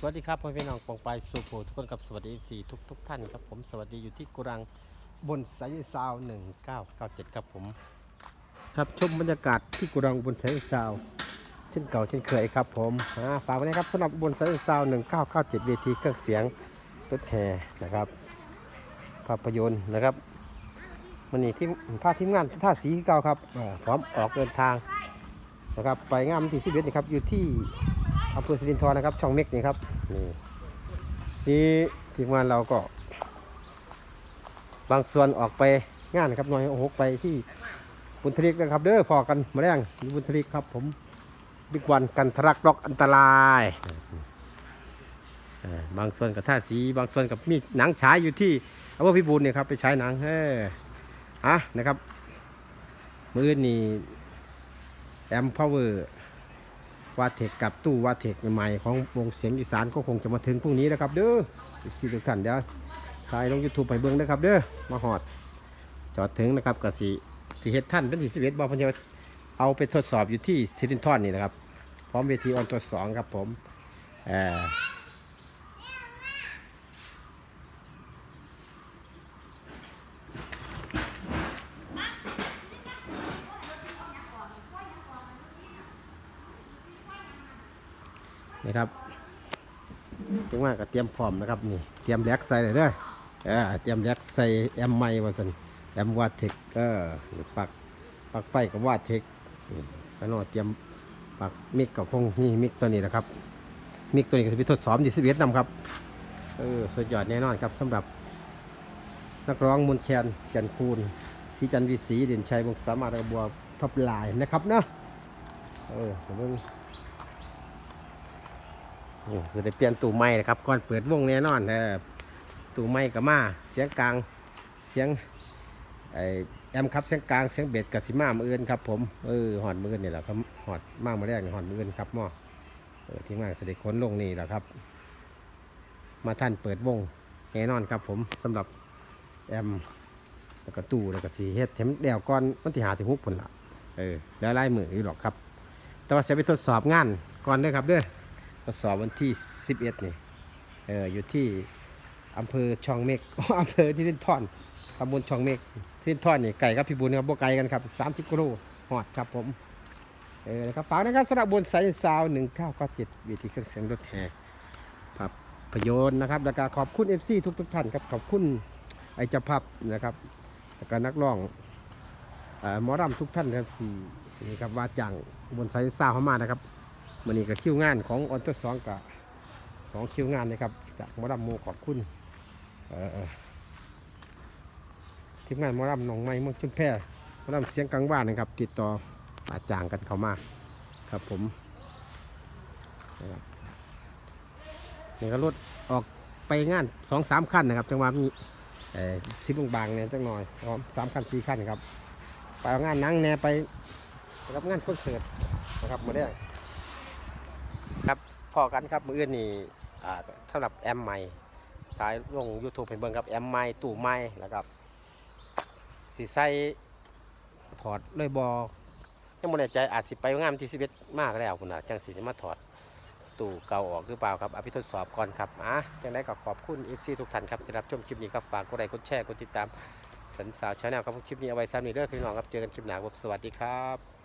สวัสดีครับพ่อพี่น้องปองไปสุโขทุกคนกับสวัสดีสีทุกทุกท่านครับผมสวัสดีอยู่ที่กุรังบนสายซาวหนึ่งเก้าเก้าเจ็ดครับผม ครับชมบรรยากาศที่กุรังบนสายซาวเช่นเก่าเช่นเคยครับผมฝากไว้นะครับสำหรับบนสายซาวหนึ่งเก้าเก้าเจ็ดเวทีเครื่องเสียงรถแห่นะครับ ภาพยนตร์นะครับมันนี่ที่ภาพทีมงานท่าสีเก่าครับพร้อมออกเดินทางนะครับไปงานวันที่สิบเอ็ดนะครับอยู่ที่ อำเภอสิรินธรนะครับ ช่องเม็กนี่ครับนี่นี่ทีมงานเราก็ บางส่วนออกไปงานนะครับหน่อยโอ้โหไปที่บุญทริกนะครับ เด้อพอกันมาแรงอยู่บุญทริกครับ ผมบิ๊กวันกันทรักดอกอันตรายเอ่อบางส่วนกับท่าสีบางส่วนกับมีหนังฉายอยู่ที่อำเภอพิบูลเนี่ยครับไปใช้หนังเอออะนะครับ มือนี่แอมพาวเวอร์ วาเทคกับตู้วาเทคใหม่ๆของวงเสียงอีสานก็คงจะมาถึงพรุ่งนี้นะครับ เด้อสิทุกท่านเดี๋ยวถ่ายลงยูทูบไปเบิ้งนะครับเด้อมาหอด จอดถึงนะครับกับสีสีเฮ็ดท่านเป็นสีสิบเอ็ดบอลพันเยเอาไปทดสอบอยู่ที่ซิลินทอนนี่นะครับ พร้อมเวทีออนตัวสองครับผมเอ่อ นะครับจังว่าก็เตรียมพร้อมนะครับนี่เตรียมแล็กใส่เลยเด้อเออเตรียมแล็กใส่แอมไม้ว่าสันแอมวาเทคก็ปักปักไฟกับวาเทคนี่แล้วเนอเตรียมปักมิกกับคงนี่มิกตัวนี้นะครับ มิกตัวนี้ก็จะไปทดสอบดีสิบเอ็ดนำครับเออสุดยอดแน่นอนครับสำหรับนักร้องมนแคนแก่นคูณที่จันวิศีเด่นชัยวงสามารถระบัวท็อปไลน์นะครับเนาะเออเดี๋ยว เบิ่จะได้เปลี่ยนตู้ไม้นะครับก่อนเปิดวงแน่นอนตู้ไม้กับมาเสียงกลางเสียงไอแอมครับเสียงกลางเสียงเบ็ดกับสิมามืออื่นครับผมเออหอดมืออื่นนี่แหละครับหอดมากมาแรกหอดมืออื่นครับหม้อเออที่มาเสด็จค้นลงนี่แหละครับ มาท่านเปิดวงแน่นอนครับผมสำหรับแอมแล้วก็ตู้แล้วก็สีเฮ็ดเทมเดวก่อนมันที่หาที่ฮุบผลละเออแล้วไล่มืออยู่หรอกครับ แต่ว่าจะไปทดสอบงานก่อนด้อครับเด้อ ทดสอบวันที่ 11 นี่ เอออยู่ที่อำเภอช่องเมฆอำเภอที่ทินท่อนตำบลช่องเมฆที่ทินทอนนี่ไก่กับพี่บุญครับบ่ไกลกันครับ 30กิโลหอดครับผมเออนะครับฝากนะครับสำหรับบนสายซาว1997วิธีเครื่องเสียงรถแห่ภาพยนตร์นะครับแล้วก็ขอบคุณ FC ทุกทุกท่านครับขอบคุณไอเจับภาพนะครับแล้วก็นักร้องอ่อหมอรำทุกท่านครับสี่นี่ครับว่าจังบนไซส์ซาวเข้ามานะครับ วันนี้ก็คิวงานของออนตัวสองกับสองคิวงานนะครับ จากมอรำโมขอบคุณทีมงานมอรำหนองไม้เมืองชุมแพหมอรำเสียงกลางบ้านนะครับ ติดต่ออาจางกันเข้ามาครับผมนะครับนี่ก็รถออกไปงานสองสามขั้นนะครับ จังหวะนี้เอ่อซิบบางๆเนี่ยจังหน่อยพร้อมสามคันสี่คันครับ ไปงานนั่งแหน่ไปรับงานคอนเสิร์ตนะครับมาได้ ครับพอกันครับมืออื่นนี่สำหรับแอมใหม่ถ่ายลง YouTube เห็นเบิ่งครับแอมใหม่ตู้ใหม่แล้วครับสีใส่ถอดเลยบอยังไม่แน่ใจอาจสิไปงานวันที่11มากแล้วคุณนะจังสีมาถอดตู้เก่าออกหรือเปล่าครับอาไปทดสอบก่อนครับอะจังได้ก็ขอบคุณ FC ทุกท่านครับที่รับชมคลิปนี้ครับฝากกดไลค์กดแชร์กดติดตามสันสาวชาแนลครับคลิปนี้เอาไว้ซ้ำนี้เด้อพี่น้องครับเจอกันคลิปหน้าครับสวัสดีครับ